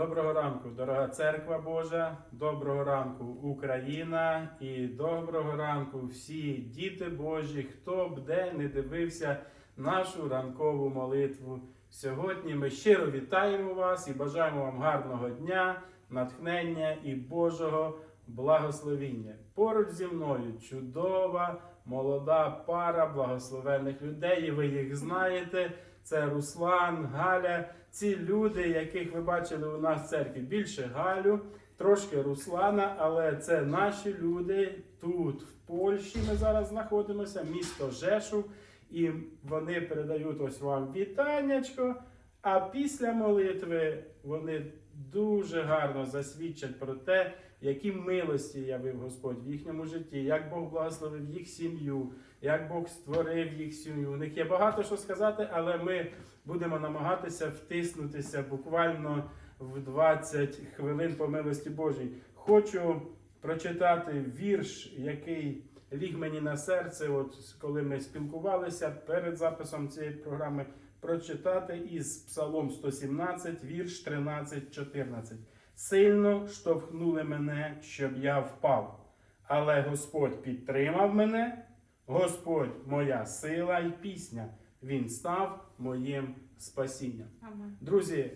Доброго ранку, дорога церква Божа, доброго ранку, Україна, і доброго ранку всі діти Божі, хто б де не дивився нашу ранкову молитву. Сьогодні ми щиро вітаємо вас і бажаємо вам гарного дня, натхнення і Божого благословіння. Поруч зі мною чудова, молода пара благословених людей, і ви їх знаєте. Це Руслан, Галя. Ці люди, яких ви бачили у нас в церкві, більше Галю, трошки Руслана, але це наші люди тут, в Польщі. Ми зараз знаходимося, місто Жешув, і вони передають ось вам вітаннячко. А після молитви вони дуже гарно засвідчать про те, які милості явив Господь в їхньому житті, як Бог благословив їх сім'ю, як Бог створив їх сім'ю. У них є багато що сказати, але ми будемо намагатися втиснутися буквально в 20 хвилин по милості Божій. Хочу прочитати вірш, який ліг мені на серце, от коли ми спілкувалися перед записом цієї програми. Прочитати із Псалом 117, вірш 13-14. Сильно штовхнули мене, щоб я впав. Але Господь підтримав мене, Господь моя сила і пісня. Він став моїм спасінням. Амен. Друзі,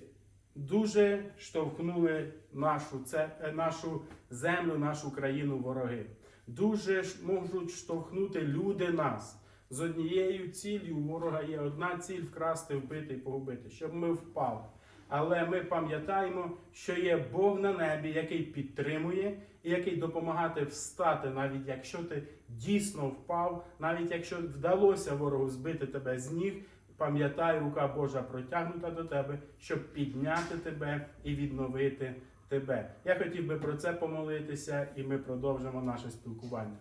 дуже штовхнули нашу, це, е, нашу землю, нашу країну вороги. Дуже можуть штовхнути люди нас. З однією ціллю у ворога є одна ціль вкрасти, вбити і погубити, щоб ми впали. Але ми пам'ятаємо, що є Бог на небі, який підтримує і який допомагати встати, навіть якщо ти дійсно впав, навіть якщо вдалося ворогу збити тебе з ніг. Пам'ятай, рука Божа протягнута до тебе, щоб підняти тебе і відновити тебе. Я хотів би про це помолитися, і ми продовжимо наше спілкування.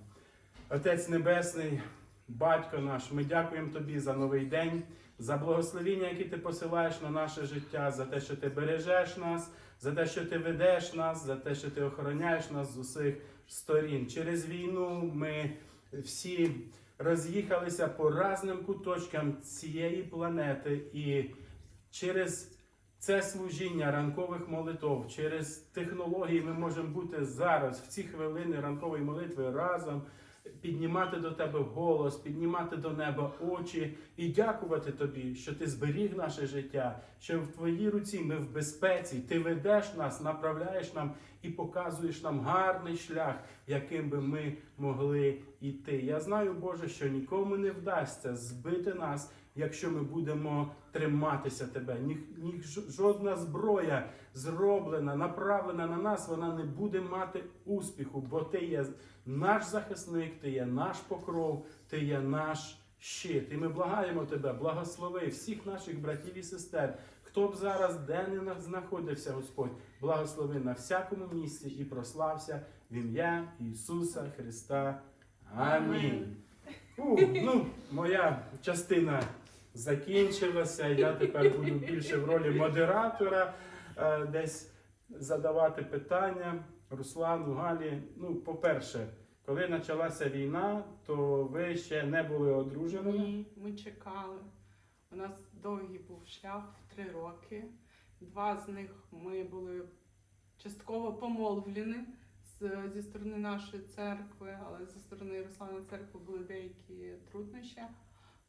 Отець Небесний, Батько наш, ми дякуємо Тобі за новий день, за благословіння, які ти посилаєш на наше життя, за те, що ти бережеш нас, за те, що ти ведеш нас, за те, що ти охороняєш нас з усіх сторін. Через війну ми всі роз'їхалися по разним куточкам цієї планети, і через це служіння ранкових молитов, через технології ми можемо бути зараз в ці хвилини ранкової молитви разом. Піднімати до тебе голос, піднімати до неба очі і дякувати тобі, що ти зберіг наше життя, що в твоїй руці ми в безпеці, ти ведеш нас, направляєш нам і показуєш нам гарний шлях, яким би ми могли йти. Я знаю, Боже, що нікому не вдасться збити нас, якщо ми будемо триматися тебе. Ні, ні, жодна зброя зроблена, направлена на нас, вона не буде мати успіху, бо ти є наш захисник, ти є наш покров, ти є наш щит. І ми благаємо тебе, благослови всіх наших братів і сестер. Хто б зараз де не на- знаходився, Господь, благослови на всякому місці і прослався в ім'я Ісуса Христа. Амінь. У, ну, моя частина закінчилася. Я тепер буду більше в ролі модератора, е, десь задавати питання Руслану, Галі. Ну, по-перше, коли почалася війна, то ви ще не були одруженими. Ні, ми чекали. У нас довгий був шлях три роки. Два з них ми були частково помолвлені зі сторони нашої церкви, але зі сторони Руслана церкви були деякі труднощі.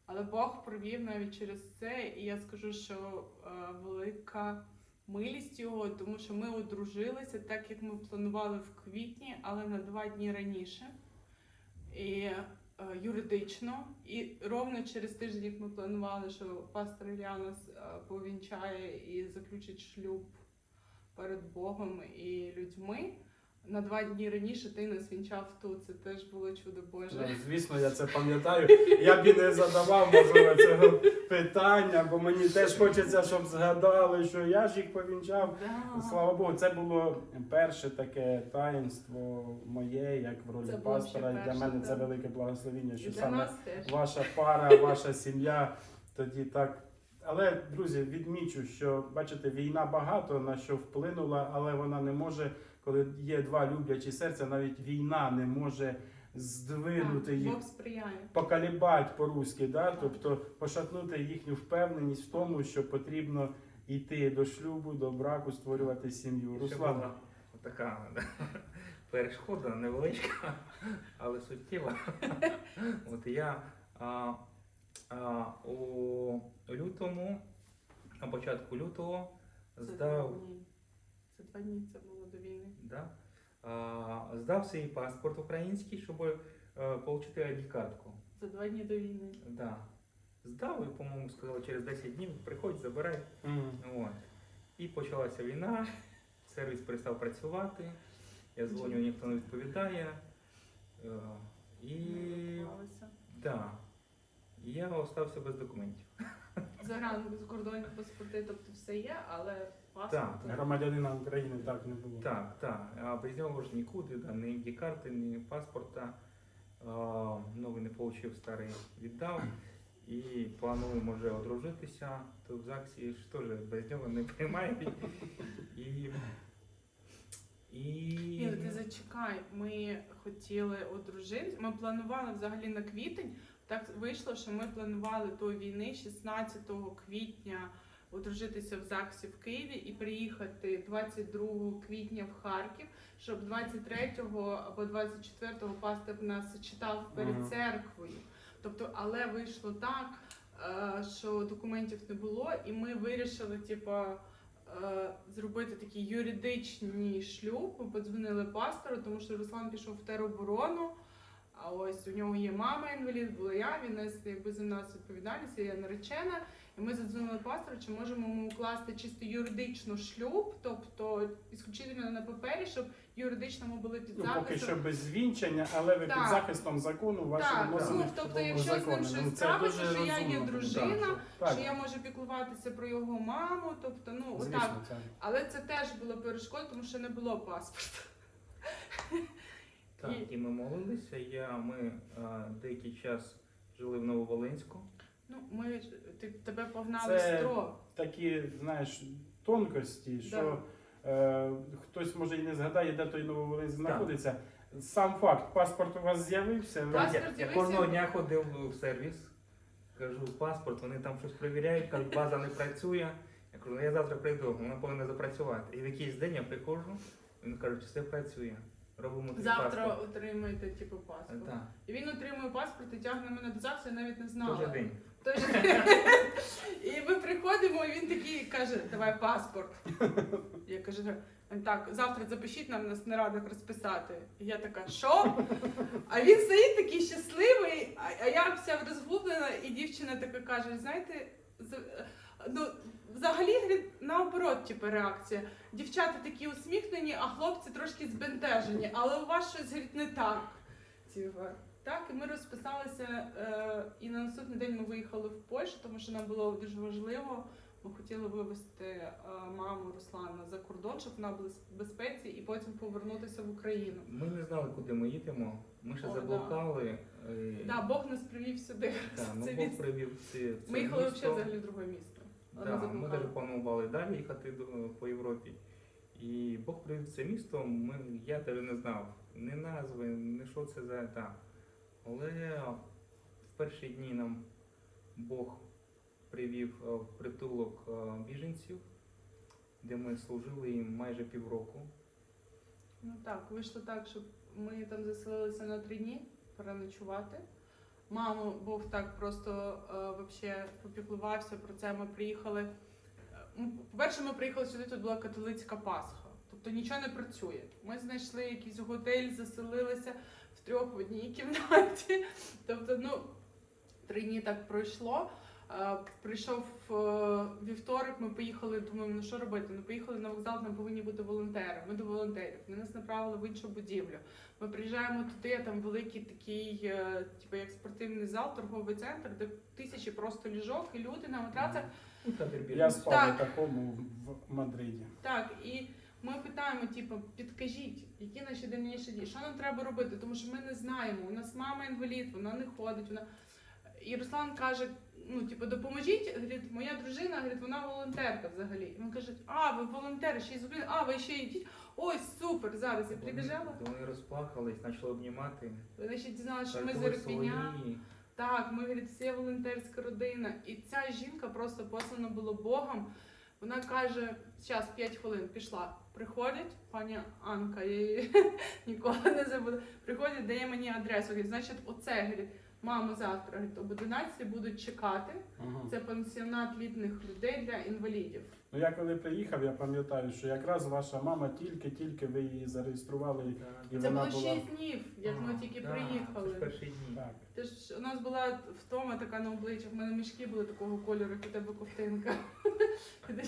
Але Бог провів навіть через це, і я скажу, що е, велика милість його, тому що ми одружилися так, як ми планували в квітні, але на два дні раніше. І е, юридично, і ровно через тиждень як ми планували, що пастор нас е, повінчає і заключить шлюб перед Богом і людьми. На два дні раніше ти нас вінчав тут. Це теж було чудо Ну, Боже. Звісно, я це пам'ятаю. Я б і не задавав можливо цього питання, бо мені теж хочеться, щоб згадали, що я ж їх повінчав. Да. Слава Богу, це було перше таке таїнство моє, як в ролі Це було ще пастора. І Для перше, мене це так. велике благословіння, І що для саме нас теж. ваша пара, ваша сім'я тоді так. Але, друзі, відмічу, що бачите, війна багато на що вплинула, але вона не може, коли є два люблячі серця, навіть війна не може здвинути Так, їх покалібать по-руськи, да? тобто пошатнути їхню впевненість в тому, що потрібно йти до шлюбу, до браку, створювати сім'ю. Руслан, така перешкода невеличка, але суттєва. От я а, а, у лютому, на початку лютого, здав. Це два дні це було до війни. да, а, здав свій паспорт український, щоб е, отримати ID-картку. За два дні до війни. Да. Здав і, по-моєму, сказали, через 10 днів приходь, забирай. Мгм. От. І почалася війна, сервіс перестав працювати, я дзвоню, ніхто не відповідає. Е, І да, і я остався без документів. Загран закордонні паспорти, тобто все є, але. Так, громадянина України так не було. Так, так. А без нього ж нікуди, да, ні id карти, ні паспорта. А, новий не отримав, старий віддав. І планую, може, одружитися, то в ЗАГСі ж теж без нього не приймають. І, і... Ні, ну ти зачекай. Ми хотіли одружитися. Ми планували взагалі на квітень. Так вийшло, що ми планували тої війни 16 квітня одружитися в ЗАГСі в Києві і приїхати 22 квітня в Харків, щоб 23 або 24-го пастор нас читав перед церквою. Тобто, але вийшло так, е, що документів не було, і ми вирішили, типу, е, зробити такий юридичний шлюб. Ми подзвонили пастору, тому що Руслан пішов в тероборону. А ось у нього є мама інвалід, була я, він якби за нас відповідальність, я наречена. І ми задзвонили пастору, чи можемо ми укласти чисто юридично шлюб, тобто ісключительно на папері, щоб юридично ми були під Ну, поки що без звінчання, але ви Так. під захистом закону ваші Так, відносини ну, тобто, якщо з ним законні. щось Ну, трапиться, що я є дружина, Так, що я можу піклуватися про його маму, тобто, ну отак. звісно, це. Але це теж було перешкод, тому що не було паспорта. Так, і ми молилися. Я, ми а, деякий час жили в Нововолинську. Ну, ми ж- ти, тебе погнали Це- стро. Такі, знаєш, тонкості, що е, хтось може і не згадає, де той Нововолинськ знаходиться. Сам факт, паспорт у вас з'явився. ви- Паспорт Я, кожного дня ходив в сервіс, кажу паспорт, вони там щось перевіряють, кажуть, база не працює. Я кажу, ну я завтра прийду, вона повинна запрацювати. І в якийсь день я приходжу, він каже, все працює. Робимо тобі Завтра паспорт. отримаєте типу паспорт. Так, І він отримує паспорт і тягне мене до ЗАГСу, я навіть не той знала. же день. День. І ми приходимо, і він такий каже, давай паспорт. Я кажу, так, завтра запишіть нам на нарадах розписати. І я така, що? А він стоїть такий щасливий, а, я вся розгублена, і дівчина така каже: знаєте, ну, взагалі наоборот, типу, реакція. Дівчата такі усміхнені, а хлопці трошки збентежені, але у вас щось не так. Типу. Так, і ми розписалися, е, і на наступний день ми виїхали в Польщу, тому що нам було дуже важливо. Ми хотіли вивезти е, маму Руслана за кордон, щоб вона була в безпеці, і потім повернутися в Україну. Ми не знали, куди ми їдемо. Ми ще О, заблукали. е, Да, Бог нас привів сюди. да, ну, Це Бог від- привів це, це Ми їхали місто. взагалі в друге місто. Да, ми навіть планували далі їхати по Європі. І Бог привів це місто, ми, я навіть не знав ні назви, ні що це за так. Але в перші дні нам Бог привів е, в притулок е, біженців, де ми служили їм майже півроку. Ну так, вийшло так, що ми там заселилися на три дні переночувати. Маму Бог так просто е, вообще попіклувався про це. Ми приїхали. е, ну, По-перше, ми приїхали сюди, тут була католицька Пасха. Тобто нічого не працює. Ми знайшли якийсь готель, заселилися трьох в одній кімнаті. Тобто, ну, три дні так пройшло. Е, Прийшов е, вівторок, ми поїхали, думаємо, ну що робити? Ну поїхали на вокзал, там повинні бути волонтери. Ми до волонтерів. Вони нас направили в іншу будівлю. Ми приїжджаємо туди, там великий такий, е, типу як спортивний зал, торговий центр, де тисячі просто ліжок і люди на матрацах. Ну, Я спав Так. у такому в Мадриді. Так, і ми питаємо, типу, підкажіть, які наші дальніші дії, що нам треба робити, тому що ми не знаємо. У нас мама інвалід, вона не ходить. Вона... І Руслан каже: ну, типу, допоможіть. Говорить, моя дружина, говорить, вона волонтерка взагалі. І він каже, а, ви волонтери, ще й з України, а, ви ще йдіть. Ой, супер! Зараз я прибіжала. Вони, вони розплакались, почали обнімати. Вони ще дізналися, що ми з «Ви Ірпеня. свої». Так, ми говорить, всі волонтерська родина. І ця жінка просто послана була Богом. Вона каже, зараз 5 хвилин пішла. Приходить пані Анка, я її ніколи не забуду. Приходить, дає мені адресу. Говорить, значить, оце говорить, мама завтра говорить, об 11 будуть чекати. Ага. Це пансіонат літніх людей для інвалідів. Ну я коли приїхав, я пам'ятаю, що якраз ваша мама тільки-тільки ви її зареєстрували. І Це вона було була- 6 днів, як ми тільки Це приїхали. перші дні. Так. Ти ж у нас була втома така на обличчях, в мене мішки були такого кольору, як у тебе ковтинка.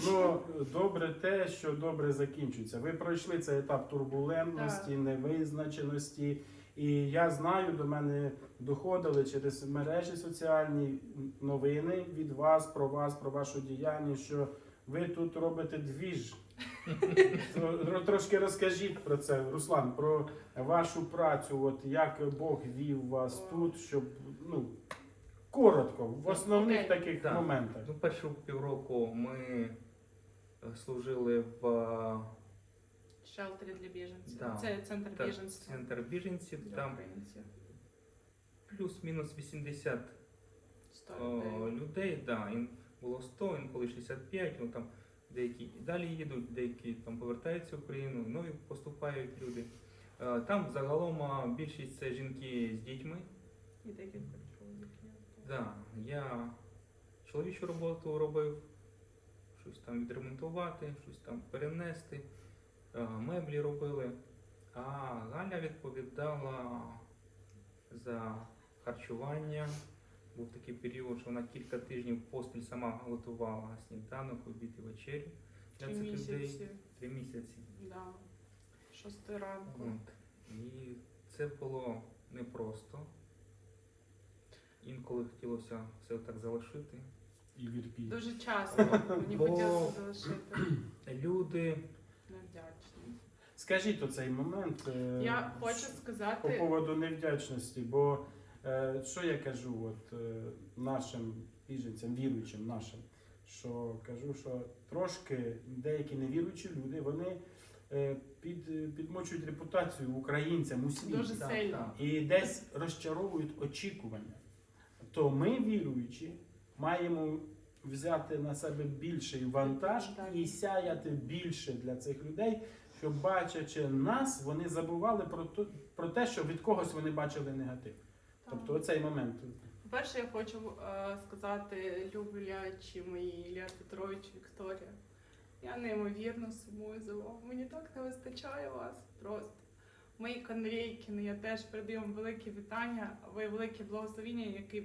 Ну, добре те, що добре закінчується. Ви пройшли цей етап турбулентності, Так. невизначеності. І я знаю, до мене доходили через мережі соціальні новини від вас, про вас, про вашу діяльність, що ви тут робите двіж. Тро- Трошки розкажіть про це, Руслан, про вашу працю, от як Бог вів вас тут, щоб ну коротко, в основних Окей. таких Так. моментах. Ну, перші півроку ми е, служили в е, Шелтери для біженців. Да. Це центр та- біженців. центр біженців. Для Там українців. плюс-мінус 80 Сто О, людей. людей, да, було 100, інколи 65, ну там деякі далі їдуть, деякі там повертаються в Україну, нові поступають люди. Е, Там загалом більшість це жінки з дітьми. І декілька чоловіків. Да, я чоловічу роботу робив, щось там відремонтувати, щось там перенести, е, меблі робили. А Галя відповідала за харчування. Був такий період, що вона кілька тижнів поспіль сама готувала сніданок, обід і вечерю для Три цих людей. Три місяці. Да. Шостої ранку. От. І це було непросто. Інколи хотілося все так залишити. І вірпі. Дуже часто мені Бо- хотілося залишити. Люди Невдячні. Скажіть оцей момент е, Я хочу по сказати, поводу невдячності, бо що я кажу от, е, нашим біженцям, віруючим нашим, що кажу, що трошки деякі невіруючі люди, вони е, під, підмочують репутацію українцям у світі. Дуже Так, сильно. і десь розчаровують очікування. То ми, віруючі, маємо взяти на себе більший вантаж Так. і сяяти більше для цих людей, щоб бачачи нас, вони забували про те, що від когось вони бачили негатив. Тобто оцей момент. По-перше, я хочу е, сказати люблячі мої Ілля Петрович, Вікторія. Я неймовірно сумую за вами. Мені так не вистачає вас просто. Мої канрейкіни, я теж передаю вам велике вітання, ви велике благословіння, яке е,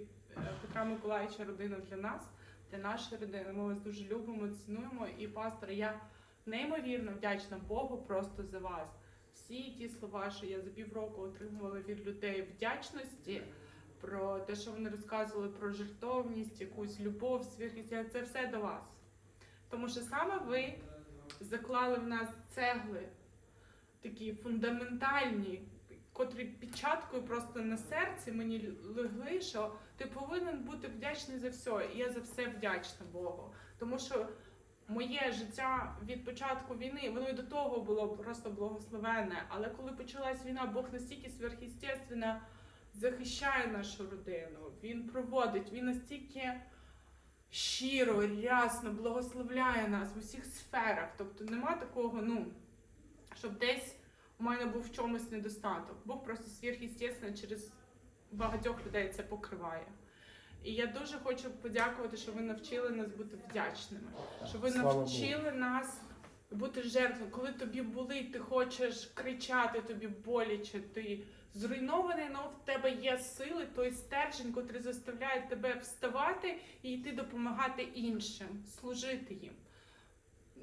Петра Миколаївича родина для нас, для нашої родини. Ми вас дуже любимо, цінуємо. І пастор, я неймовірно вдячна Богу просто за вас. Всі ті слова, що я за півроку отримувала від людей вдячності про те, що вони розказували про жертовність, якусь любов, світлість, це все до вас. Тому що саме ви заклали в нас цегли, такі фундаментальні, котрі печаткою просто на серці мені легли, що ти повинен бути вдячний за все. І я за все вдячна Богу. Тому що моє життя від початку війни, воно і до того було просто благословенне. Але коли почалась війна, Бог настільки сверхъестественно захищає нашу родину. Він проводить, він настільки щиро, рясно благословляє нас в усіх сферах. Тобто нема такого, ну, щоб десь у мене був в чомусь недостаток. Бог просто сверхъестественно через багатьох людей це покриває. І я дуже хочу подякувати, що ви навчили нас бути вдячними, що ви Слава Богу. навчили нас бути жертвою. Коли тобі болить, ти хочеш кричати, тобі боляче, ти зруйнований, але в тебе є сили, той стержень, котрий заставляє тебе вставати і йти допомагати іншим, служити їм.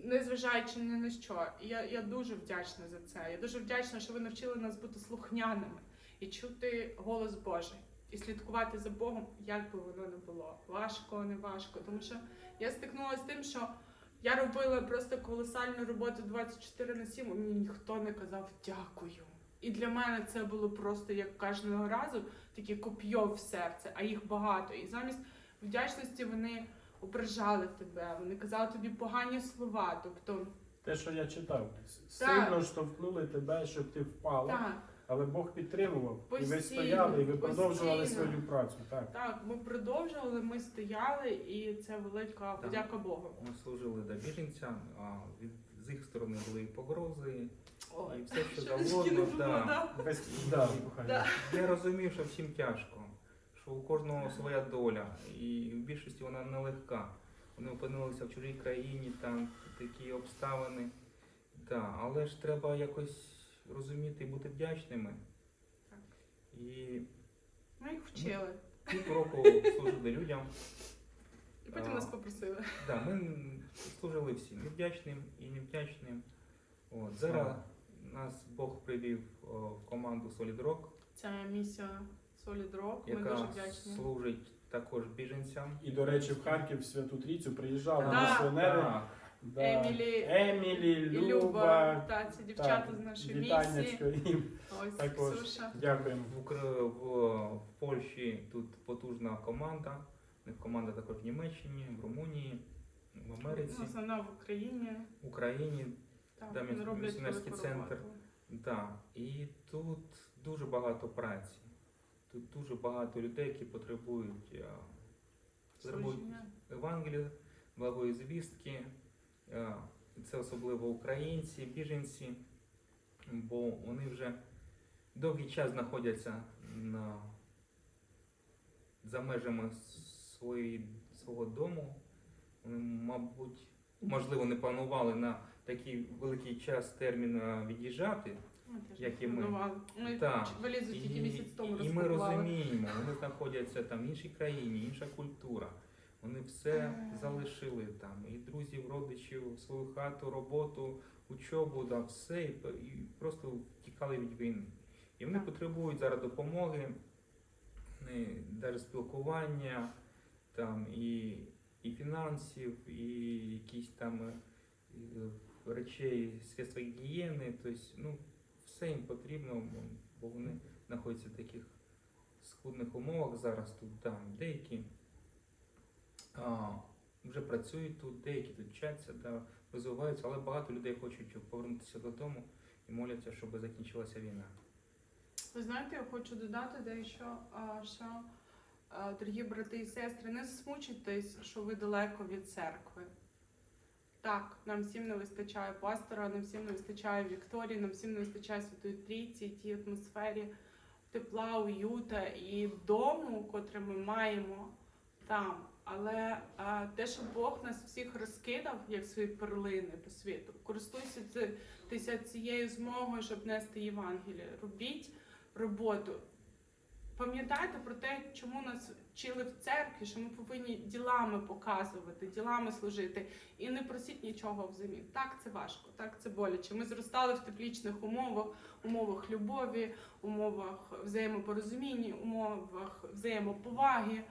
Незважаючи ні на що. Я, я дуже вдячна за це. Я дуже вдячна, що ви навчили нас бути слухняними і чути голос Божий, і слідкувати за Богом, як би воно не було. Важко, не важко. Тому що я стикнулася з тим, що я робила просто колосальну роботу 24 на 7, і мені ніхто не казав дякую. І для мене це було просто як кожного разу таке коп'йо в серце, а їх багато. І замість вдячності вони ображали тебе, вони казали тобі погані слова. Тобто, Те, що я читав, Так. сильно штовхнули тебе, щоб ти впала. так, але Бог підтримував. І ви стояли, і ви продовжували свою працю. Так. Так, ми продовжували, ми стояли, і це велика подяка Богу. Ми служили до біженцям, а від з їх сторони були і погрози, і все, що завгодно. Да. да? Без... Да, Да. Я розумів, що всім тяжко, що у кожного своя доля, і в більшості вона нелегка. Вони опинилися в чужій країні, там такі обставини. Да, але ж треба якось розуміти і бути вдячними. Так. І Ми їх вчили. півроку служили людям. І потім А. нас попросили. Да, ми служили всім, і вдячним, і невдячним. От, зараз нас Бог привів о, в команду Solid Rock, Це місія Solid Rock. Ми дуже вдячні. служить також біженцям. І, до речі, в Харків в Святу Трійцю приїжджали Да. місіонери. Так. Да. Емілі, Емілі, Люба. Люба, та ці дівчата Так, з нашої місії. Їм. Ось Також. Ксюша. Дякуємо. В, Укра- в, в Польщі тут потужна команда. У них команда також в Німеччині, в Румунії, в Америці, Ну, Основна в Україні. в Україні. Так, роблять місіонерський велику центр. роботу. Да. І тут дуже багато праці. Тут дуже багато людей, які потребують, е, Служіння. Евангелія, благої звістки. Е, Це особливо українці, біженці, бо вони вже довгий час знаходяться на, за межами свої, свого дому. Вони, мабуть, можливо, не планували на такий великий час термін е, від'їжджати. Як і ми. Ми Так. тільки місяць тому і ми розуміємо, вони знаходяться там в іншій країні, інша культура. Вони все Е. залишили там, і друзів, родичів, свою хату, роботу, учобу, да, все, і, і просто втікали від війни. І вони потребують зараз допомоги, навіть спілкування, там, і, і фінансів, і якісь там е, е, речей, средства гігієни, тобто, ну, все їм потрібно, бо- бо вони знаходяться в таких скудних умовах зараз тут, там деякі а, вже працюють тут, деякі тут вчаться, да, розвиваються, але багато людей хочуть повернутися додому і моляться, щоб закінчилася війна. Ви знаєте, я хочу додати дещо, що, дорогі брати і сестри, не засмучуйтесь, що ви далеко від церкви. Так, нам всім не вистачає пастора, нам всім не вистачає Вікторії, нам всім не вистачає Святої Трійці, тій атмосфері тепла, уюта і дому, котре ми маємо там. Але а, те, що Бог нас всіх розкидав, як свої перлини по світу, користуйся тися цією змогою, щоб нести Євангеліє. Робіть роботу. Пам'ятайте про те, чому нас вчили в церкві, що ми повинні ділами показувати, ділами служити. І не просіть нічого взамін. Так, це важко, так це боляче. Ми зростали в теплічних умовах, умовах любові, умовах взаємопорозуміння, умовах взаємоповаги.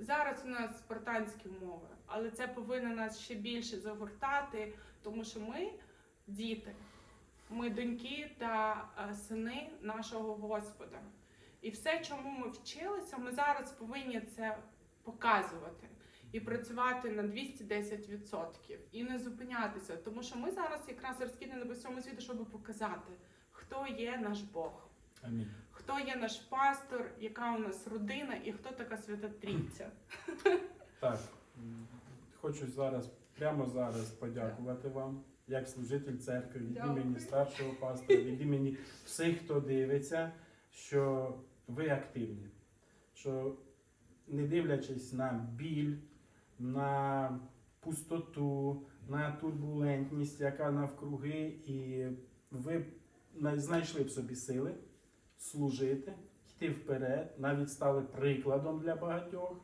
Зараз у нас спартанські умови, але це повинно нас ще більше загортати, тому що ми діти, ми доньки та е, сини нашого Господа. І все, чому ми вчилися, ми зараз повинні це показувати і працювати на 210% і не зупинятися, тому що ми зараз якраз розкидані по всьому світу, щоб показати, хто є наш Бог, Амінь. хто є наш пастор, яка у нас родина і хто така свята Трійця. Так. Хочу зараз, прямо зараз подякувати вам, як служитель церкви, від Дякую. імені старшого пастора, від імені всіх, хто дивиться, що ви активні. Що не дивлячись на біль, на пустоту, на турбулентність, яка навкруги, і ви знайшли в собі сили служити, йти вперед, навіть стали прикладом для багатьох,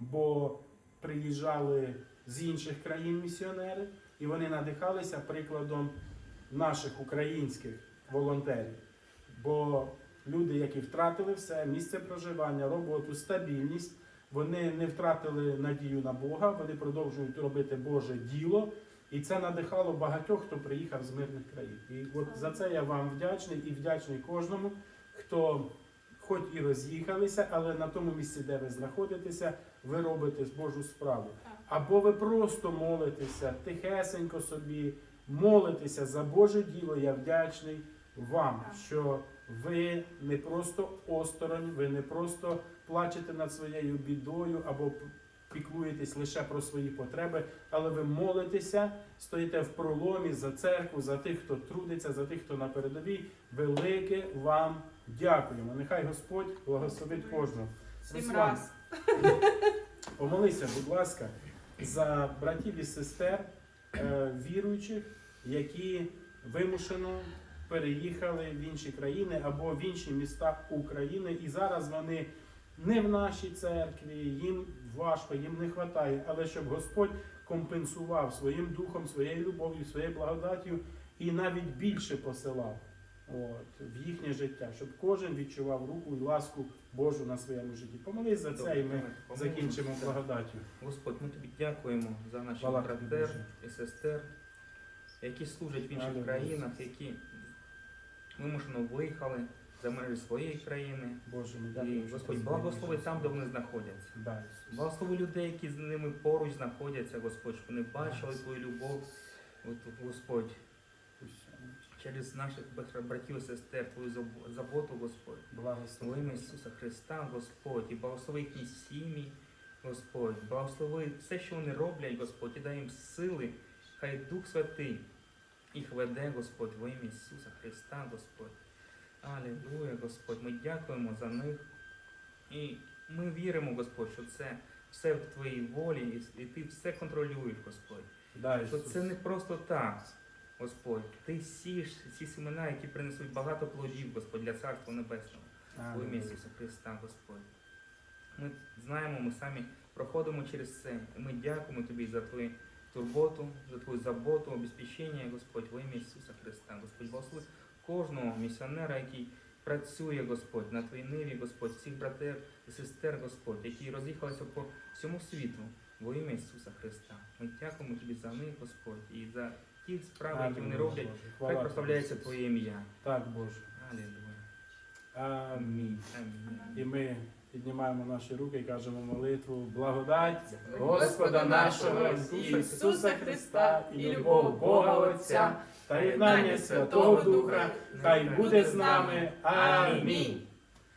бо приїжджали з інших країн місіонери, і вони надихалися прикладом наших українських волонтерів. Бо люди, які втратили все, місце проживання, роботу, стабільність, вони не втратили надію на Бога, вони продовжують робити Боже діло. І це надихало багатьох, хто приїхав з мирних країн. І от за це я вам вдячний і вдячний кожному, хто хоч і роз'їхалися, але на тому місці, де ви знаходитеся, ви робите Божу справу. Або ви просто молитеся тихесенько собі, молитеся за Боже діло. Я вдячний вам, що ви не просто осторонь, ви не просто плачете над своєю бідою або піклуєтесь лише про свої потреби, але ви молитеся, стоїте в проломі за церкву, за тих, хто трудиться, за тих, хто на передовій. Велике вам дякуємо. Нехай Господь благословить кожного. Сім Руслан, раз. Помолися, будь ласка, за братів і сестер е, віруючих, які вимушено переїхали в інші країни або в інші міста України, і зараз вони не в нашій церкві, їм важко, їм не вистачає, але щоб Господь компенсував своїм духом, своєю любов'ю, своєю благодаттю і навіть більше посилав от, в їхнє життя, щоб кожен відчував руку і ласку Божу на своєму житті. Помолись за це, і ми закінчимо благодаттю. Господь, ми тобі дякуємо за наших братер і сестер, які служать в інших Алілуя. країнах, які вимушено виїхали за межі своєї країни. Боже, ми І дякуємо. що Господь, благослови там, де вони знаходяться. Да, Ісус. Благослови людей, які з ними поруч знаходяться, Господь, щоб вони бачили Твою любов, От, Господь, через наших братів і сестер, Твою заб- заботу, Господь. Благослови. Ісуса Христа, Господь, і благослови їхні сім'ї, Господь, благослови все, що вони роблять, Господь, і дай їм сили, хай Дух Святий їх веде, Господь, во ім'я Ісуса Христа, Господь. Алілуя, Господь, ми дякуємо за них. І ми віримо, Господь, що це все в Твоїй волі, і, Ти все контролюєш, Господь. Да, Що це не просто так, Господь. Ти сієш ці семена, які принесуть багато плодів, Господь, для Царства Небесного. Во ім'я Ісуса Христа, Господь. Ми знаємо, ми самі проходимо через це. І ми дякуємо Тобі за Твою турботу, за Твою заботу, обезпечення, Господь, во ім'я Ісуса Христа. Господь, благослови кожного місіонера, який працює, Господь, на Твоїй ниві, Господь, всіх братер і сестер, Господь, які роз'їхалися по всьому світу, во ім'я Ісуса Христа. Ми дякуємо Тобі за них, Господь, і за ті справи, які вони роблять. Хай прославляється Твоє ім'я. Так, Боже. Алілуя. Амінь. Амінь. І ми піднімаємо наші руки і кажемо молитву благодать Господа нашого Ісуса Христа і любов Бога Отця та єднання Святого Духа, хай буде з нами. Амінь.